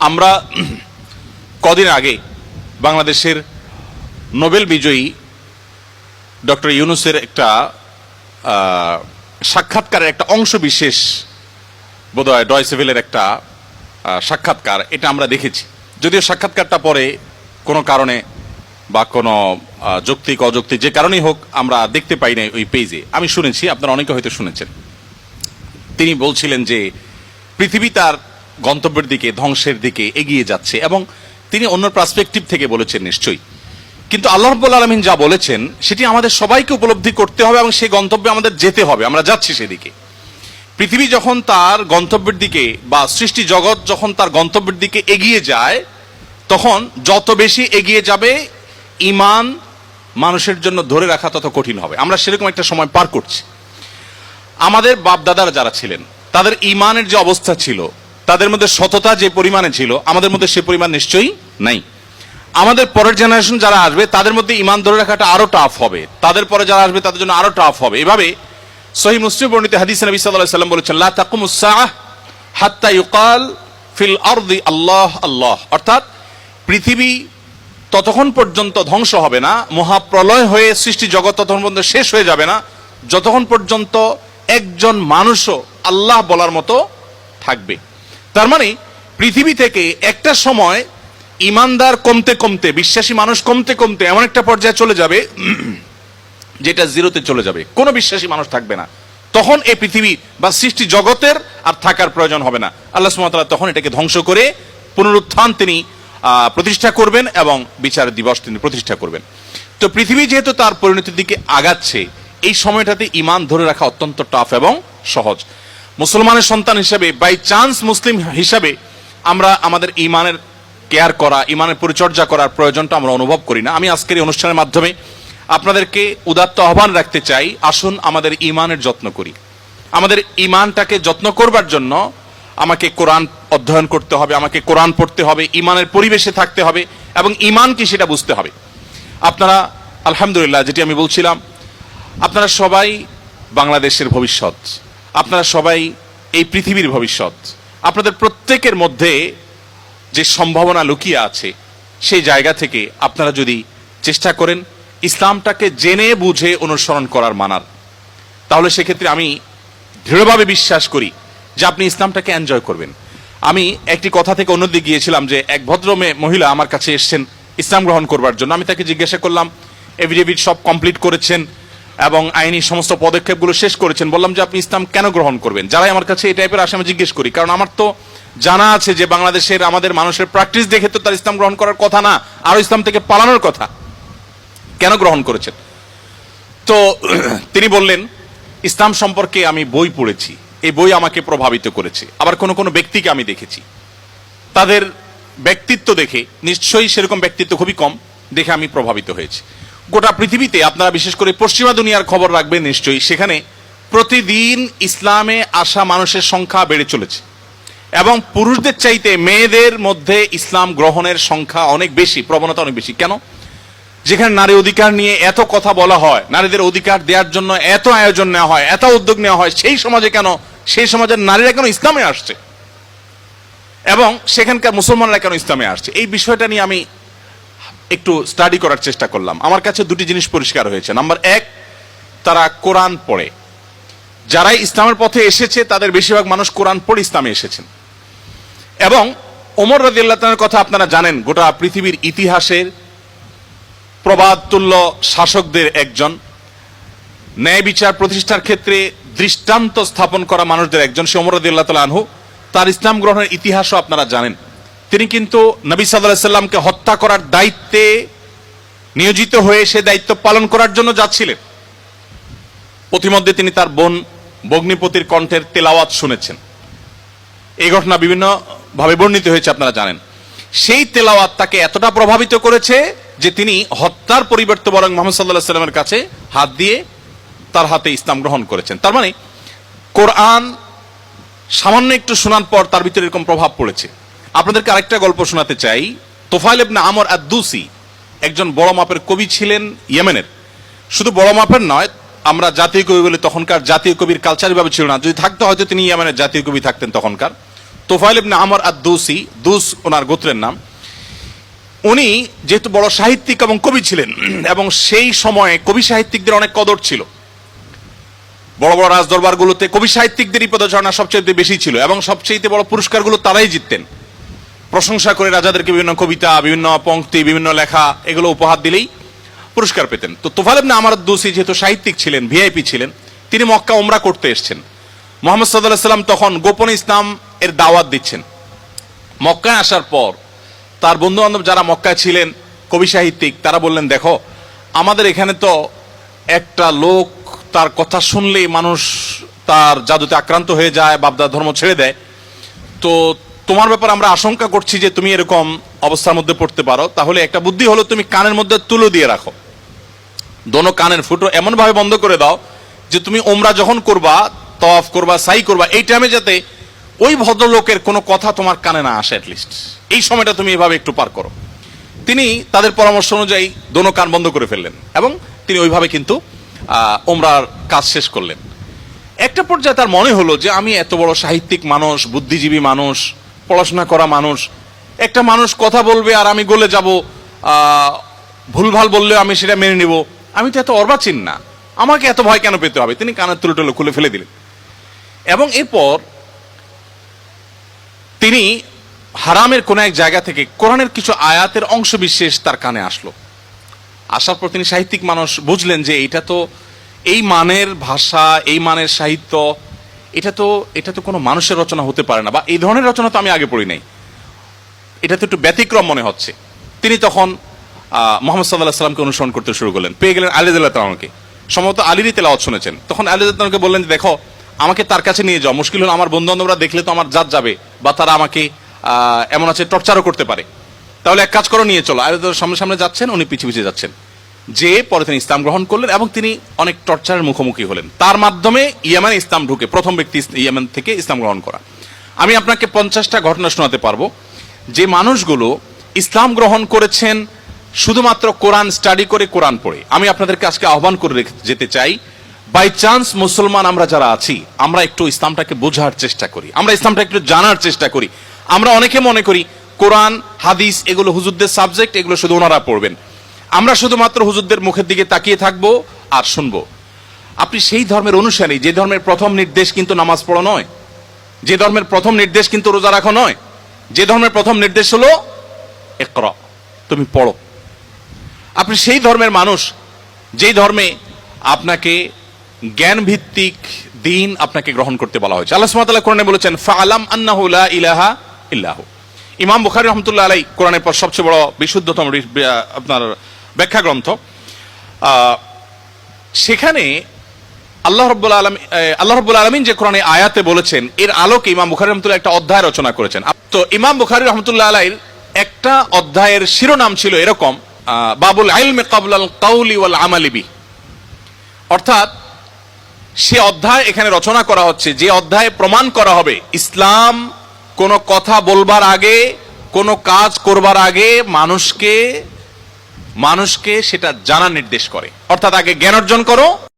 আমরা কদিন আগে বাংলাদেশের নোবেল বিজয়ী ডক্টর ইউনুসের একটা সাক্ষাৎকারের একটা অংশ বিশেষ বোধহয় ডয়সেভেলের একটা সাক্ষাৎকার, এটা আমরা দেখেছি। যদিও সাক্ষাৎকারটা পরে কোনো কারণে বা কোনো যৌক্তিক, অযৌক্তিক যে কারণেই হোক আমরা দেখতে পাই নাই ওই পেজে। আমি শুনেছি, আপনারা অনেকে হয়তো শুনেছেন। তিনি বলছিলেন যে পৃথিবী তার গন্তব্যের দিকে, ধ্বংসের দিকে এগিয়ে যাচ্ছে এবং তিনি অন্য পার্সপেক্টিভ থেকে বলেছেন নিশ্চয়ই। কিন্তু আল্লাহ রব্বুল আলমিন যা বলেছেন, সেটি আমাদের সবাইকে উপলব্ধি করতে হবে এবং সেই গন্তব্যে আমাদের যেতে হবে। আমরা যাচ্ছি সেদিকে। পৃথিবী যখন তার গন্তব্যের দিকে বা সৃষ্টি জগৎ যখন তার গন্তব্যের দিকে এগিয়ে যায়, তখন যত বেশি এগিয়ে যাবে ইমান মানুষের জন্য ধরে রাখা তত কঠিন হবে। আমরা সেরকম একটা সময় পার করছি। আমাদের বাপ দাদারা যারা ছিলেন, তাদের ইমানের যে অবস্থা ছিল তাদের মধ্যে সততা যে পরিমাণে ছিল, আমাদের মধ্যে সে পরিমাণ নিশ্চয়ই নাই। আমাদের পরের জেনারেশন যারা আসবে, তাদের মধ্যে ইমান ধরে রাখাটা আরও টাফ হবে। তাদের পরে যারা আসবে, তাদের জন্য আরও টাফ হবে। এভাবে সহি মুসলিম বর্ণিত হাদিস নবী আলাইহি সাল্লাম বলেছেন, লা তাকুমুস সাআহ হাত্তা ইউকাল ফিল আরদি আল্লাহ আল্লাহ। অর্থাৎ পৃথিবী ততক্ষণ পর্যন্ত ধ্বংস হবে না, মহাপ্রলয় হয়ে সৃষ্টি জগৎ ততক্ষণ পর্যন্ত শেষ হয়ে যাবে না, যতক্ষণ পর্যন্ত একজন মানুষও আল্লাহ বলার মতো থাকবে। তার মানে পৃথিবী থেকে একটা সময় ইমানদার কমতে কমতে, বিশ্বাসী মানুষ কমতে কমতে এমন একটা পর্যায়ে চলে যাবে, যেটা জিরোতে চলে যাবে। কোনো বিশ্বাসী মানুষ থাকবে না। তখন এই পৃথিবী বা সৃষ্টি জগতের আর থাকার প্রয়োজন হবে না। আল্লাহ সুমতাল্লাহ তখন এটাকে ধ্বংস করে পুনরুত্থান তিনি প্রতিষ্ঠা করবেন এবং বিচার দিবস তিনি প্রতিষ্ঠা করবেন। তো পৃথিবী যেহেতু তার পরিণতির দিকে আগাচ্ছে, এই সময়টাতে ইমান ধরে রাখা অত্যন্ত টাফ এবং সহজ। মুসলমানের সন্তান হিসাবে বাই চান্স মুসলিম হিসাবে, আমরা আমাদের ইমানের কেয়ার করা, ইমানের পরিচর্যা করার প্রয়োজনটা আমরা অনুভব করি না। আমি আজকের এই অনুষ্ঠানের মাধ্যমে আপনাদেরকে উদাত্ত আহ্বান রাখতে চাই, আসুন আমাদের ইমানের যত্ন করি। আমাদের ইমানটাকে যত্ন করবার জন্য আমাকে কোরআন অধ্যয়ন করতে হবে, আমাকে কোরআন পড়তে হবে, ইমানের পরিবেশে থাকতে হবে, এবং ইমান কি সেটা বুঝতে হবে। আপনারা, আলহামদুলিল্লাহ, যেটি আমি বলছিলাম, আপনারা সবাই বাংলাদেশের ভবিষ্যৎ। আপনারা সবাই এই পৃথিবীর ভবিষ্যৎ। আপনাদের প্রত্যেকের মধ্যে যে সম্ভাবনা লুকিয়ে আছে, সেই জায়গা থেকে আপনারা যদি চেষ্টা করেন ইসলামটাকে জেনে বুঝে অনুসরণ করার মানার, তাহলে সেক্ষেত্রে আমি দৃঢ়ভাবে বিশ্বাস করি যে আপনি ইসলামটাকে এনজয় করবেন। আমি একটি কথা থেকে অন্যদিকে গিয়েছিলাম যে এক ভদ্র মহিলা আমার কাছে এসেছেন ইসলাম গ্রহণ করবার জন্য। আমি তাকে জিজ্ঞাসা করলাম এভিডেভিট সব কমপ্লিট করেছেন? এবং আইনি সমস্ত পদক্ষেপগুলো শেষ করেছেন। বললাম যে আপনি ইসলাম কেন গ্রহণ করবেন? যারাই আমার কাছে এই টাইপের আসে আমি জিজ্ঞেস করি, কারণ আমার তো জানা আছে যে বাংলাদেশের আমাদের মানুষের প্র্যাকটিস দেখে তো তার ইসলাম গ্রহণ করার কথা না, আরও ইসলাম থেকে পালানোর কথা। কেন গ্রহণ করেছেন? তো তিনি বললেন, ইসলাম সম্পর্কে আমি বই পড়েছি, এই বই আমাকে প্রভাবিত করেছে। আবার কোন কোন ব্যক্তিকে আমি দেখেছি। তাদের ব্যক্তিত্ব দেখে, নিশ্চয়ই সেরকম ব্যক্তিত্ব খুবই কম, দেখে আমি প্রভাবিত হয়েছি। গোটা পৃথিবীতে, আপনারা বিশেষ করে পশ্চিমা দুনিয়ার খবর রাখবেন নিশ্চয়ই, সেখানে প্রতিদিন ইসলামে আসা মানুষের সংখ্যা বেড়ে চলেছে। এবং পুরুষদের চাইতে মেয়েদের মধ্যে ইসলাম গ্রহণের সংখ্যা অনেক বেশি, প্রবণতা অনেক বেশি। কেন? যেখানে নারী অধিকার নিয়ে এত কথা বলা হয়, নারীদের অধিকার দেওয়ার জন্য এত আয়োজন নেওয়া হয়, এত উদ্যোগ নেওয়া হয়, সেই সমাজে কেন, সেই সমাজের নারীরা কেন ইসলামে আসছে? এবং সেখানকার মুসলমানরা কেন ইসলামে আসছে? এই বিষয়টা নিয়ে আমি একটু স্টাডি করার চেষ্টা করলাম। আমার কাছে দুটি জিনিস পরিষ্কার হয়েছে। নাম্বার এক, তারা কোরআন পড়ে। যারাই ইসলামের পথে এসেছে, তাদের বেশিরভাগ মানুষ কোরআন পড়ে ইসলামে এসেছেন। এবং ওমর রাজিয়াল্লাহর কথা আপনারা জানেন, গোটা পৃথিবীর ইতিহাসের প্রবাদতুল্য শাসকদের একজন। ন্যায় বিচার প্রতিষ্ঠার ক্ষেত্রে দৃষ্টান্ত স্থাপন করা মানুষদের একজন, সে ওমর রাদিয়াল্লাহু তাআলা আনহু। তার ইসলাম গ্রহণের ইতিহাসও আপনারা জানেন। তিনি কিন্তু নবী সাল্লাল্লাহু সাল্লামকে হত্যা করার দায়িত্বে নিয়োজিত হয়ে সে দায়িত্ব পালন করার জন্য যাচ্ছিলেন। প্রতিমধ্যে তিনি তার বোন বগ্নিপতির কণ্ঠের তেলাওয়াত শুনেছেন। এই ঘটনা বিভিন্ন ভাবে বর্ণিত হয়েছে, আপনারা জানেন। সেই তেলাওয়াত তাকে এতটা প্রভাবিত করেছে যে তিনি হত্যার পরিবর্তে বরং মোহাম্মদ সাল্লাহ সাল্লামের কাছে হাত দিয়ে তার হাতে ইসলাম গ্রহণ করেছেন। তার মানে কোরআন সামান্য একটু শোনার পর তার ভিতরে এরকম প্রভাব পড়েছে। আপনাদেরকে আরেকটা গল্প শোনাতে চাই। তোফাইল ইবনে আমর আদ্দুসি একজন বড় মাপের কবি ছিলেন ইয়েমেনের। শুধু বড় মাপের নয়, আমরা জাতীয় কবি বলে তখনকার জাতীয় কবির কালচার ভাবে ছিল না। যদি থাকতো হয়তো তিনি ইয়েমেনের জাতীয় কবি থাকতেন তখনকার। তোফাইল ইবনে আমর আদ দুসি দুস ওনার গোত্রের নাম। উনি যেহেতু বড় সাহিত্যিক এবং কবি ছিলেন, এবং সেই সময়ে কবি সাহিত্যিকদের অনেক কদর ছিল। বড় বড় রাজদরবারগুলোতে কবি সাহিত্যিকদেরই পদচারণা সবচেয়ে বেশি ছিল, এবং সবচেয়ে বড় পুরস্কারগুলো তারাই জিততেন। প্রশংসা করে রাজাদেরকে বিভিন্ন কবিতা, বিভিন্ন পঙ্ক্তি, বিভিন্ন লেখা, এগুলো উপহার দিলেই পুরস্কার পেতেন। তো তোফাল ইবনে আমার দোষী যেহেতু সাহিত্যিক ছিলেন, ভিআইপি ছিলেন, তিনি মক্কা ওমরা করতে এসেছেন। মোহাম্মদ সাল্লাহ সাল্লাম তখন গোপন ইসলাম এর দাওয়াত দিচ্ছেন। মক্কায় আসার পর তার বন্ধু বান্ধব যারা মক্কায় ছিলেন, কবি সাহিত্যিক, তারা বললেন, দেখো, আমাদের এখানে তো একটা লোক, তার কথা শুনলেই মানুষ তার জাদুতে আক্রান্ত হয়ে যায় বাপদা ধর্ম ছেড়ে দেয়। তো তোমার ব্যাপার আমরা আশঙ্কা করছি যে তুমি এরকম অবস্থার মধ্যে পড়তে পারো। তাহলে একটা বুদ্ধি হলো তুমি কানের মধ্যে তুলো দিয়ে রাখো। দোনো কানের ফুটো এমন ভাবে বন্ধ করে দাও যে তুমি ওমরা যখন করবা তফ করবা, সাই করবা, এই টাইমে যাতে ওই ভদ্রলোকের কোনো কথা তোমার কানে না আসে লিস্ট এই সময়টা তুমি এভাবে একটু পার করো। তিনি তাদের পরামর্শ অনুযায়ী দোনো কান বন্ধ করে ফেললেন এবং তিনি ওইভাবে কিন্তু ওমরার কাজ শেষ করলেন। একটা পর্যায়ে তার মনে হলো যে আমি এত বড় সাহিত্যিক মানুষ, বুদ্ধিজীবী মানুষ পড়াশোনা করা মানুষ। একটা মানুষ কথা বলবে আর আমি গলে যাব ভুলভাল বললে আমি সেটা মেনে নিব। আমি তো এত অর্বাচীন না। আমাকে এত ভয় কেন পেতে হবে? তিনি কানের তুলো টুলো খুলে ফেলে দিলেন। এবং এরপর তিনি হারামের কোন এক জায়গা থেকে কোরআনের কিছু আয়াতের অংশ বিশেষ তার কানে আসলো। আসার পর তিনি সাহিত্যিক মানুষ বুঝলেন যে এটা তো এই মানের ভাষা, এই মানের সাহিত্য এটা তো এটা তো কোনো মানুষের রচনা হতে পারে না, বা এই ধরনের রচনা তো আমি আগে পড়ি নাই। এটা তো একটু ব্যতিক্রম মনে হচ্ছে। তিনি তখন মোহাম্মদ সাল্লাহ সাল্লামকে অনুসরণ করতে শুরু করলেন। পেয়ে গেলেন আলিদুল্লাহ তালামকে সম্ভবত আলিরই তেলাওয়াত শুনেছেন। তখন আলিদুল্লাহকে বললেন যে, দেখো, আমাকে তার কাছে নিয়ে যাও। মুশকিল হলো আমার বন্ধু বান্ধবরা দেখলে তো আমার জাত যাবে, বা তারা আমাকে এমন আছে টর্চারও করতে পারে। তাহলে এক কাজ করো, নিয়ে চলো। আলিদুল্লাহ সামনে সামনে যাচ্ছেন, উনি পিছিয়ে পিছিয়ে যাচ্ছেন। যে পরে তিনি ইসলাম গ্রহণ করলেন এবং তিনি অনেক টর্চারের মুখোমুখি হলেন। তার মাধ্যমে ইয়ামানে ইসলাম ঢুকে, প্রথম ব্যক্তি ইয়ামান থেকে ইসলাম গ্রহণ করা। আমি আপনাকে পঞ্চাশটা ঘটনা শোনাতে পারব। যে মানুষগুলো ইসলাম গ্রহণ করেছেন শুধুমাত্র কোরআন স্টাডি করে, কোরআন পড়ে। আমি আপনাদেরকে আজকে আহ্বান করে যেতে চাই, বাই চান্স মুসলমান আমরা যারা আছি, আমরা একটু ইসলামটাকে বোঝার চেষ্টা করি। আমরা ইসলামটা একটু জানার চেষ্টা করি। আমরা অনেকে মনে করি, কোরআন, হাদিস, এগুলো হুজুরদের সাবজেক্ট, এগুলো শুধু ওনারা পড়বেন। আমরা শুধুমাত্র হুজুরদের মুখের দিকে তাকিয়ে থাকব আর শুনব। আপনি সেই ধর্মের অনুসারী, যে ধর্মের প্রথম নির্দেশ কিন্তু নামাজ পড়া নয়। যে ধর্মের প্রথম নির্দেশ কিন্তু রোজা রাখা নয়। যে ধর্মের প্রথম নির্দেশ হলো একর তুমি পড়ো। আপনি সেই ধর্মের মানুষ, যেই ধর্মে আপনাকে জ্ঞান ভিত্তিক দিন আপনাকে গ্রহণ করতে বলা হয়েছে। আল্লাহ তাআলা কোরআনে বলেছেন, ফাআলাম আন্নাহু ইলাহা ইল্লাহু। ইমাম বুখারী রহমতুল্লাহ আলাই কোরআনের পর সবচেয়ে বড় বিশুদ্ধতম আপনার ব্যাখ্যা গ্রন্থ সেখানে আল্লাহ রব্বুল আলম আল্লাহ রব্বুল আলমিন যে কোরআনে আয়াতে বলেছেন, এর আলোকে ইমাম বুখারি রহমতুল্লাহ একটা অধ্যায় রচনা করেছেন। তো ইমাম বুখারি রহমতুল্লাহ আলাইর একটা অধ্যায়ের শিরোনাম ছিল এরকম বাবুল আইলমে কাবুল কাউলি ওয়াল আমালিবি অর্থাৎ সে অধ্যায় এখানে রচনা করা হচ্ছে, যে অধ্যায়ে প্রমাণ করা হবে, ইসলাম কোন কথা বলবার আগে, কোন কাজ করবার আগে মানুষকে মানুষকে সেটা জানার নির্দেশ করে। অর্থাৎ আগে জ্ঞান অর্জন করো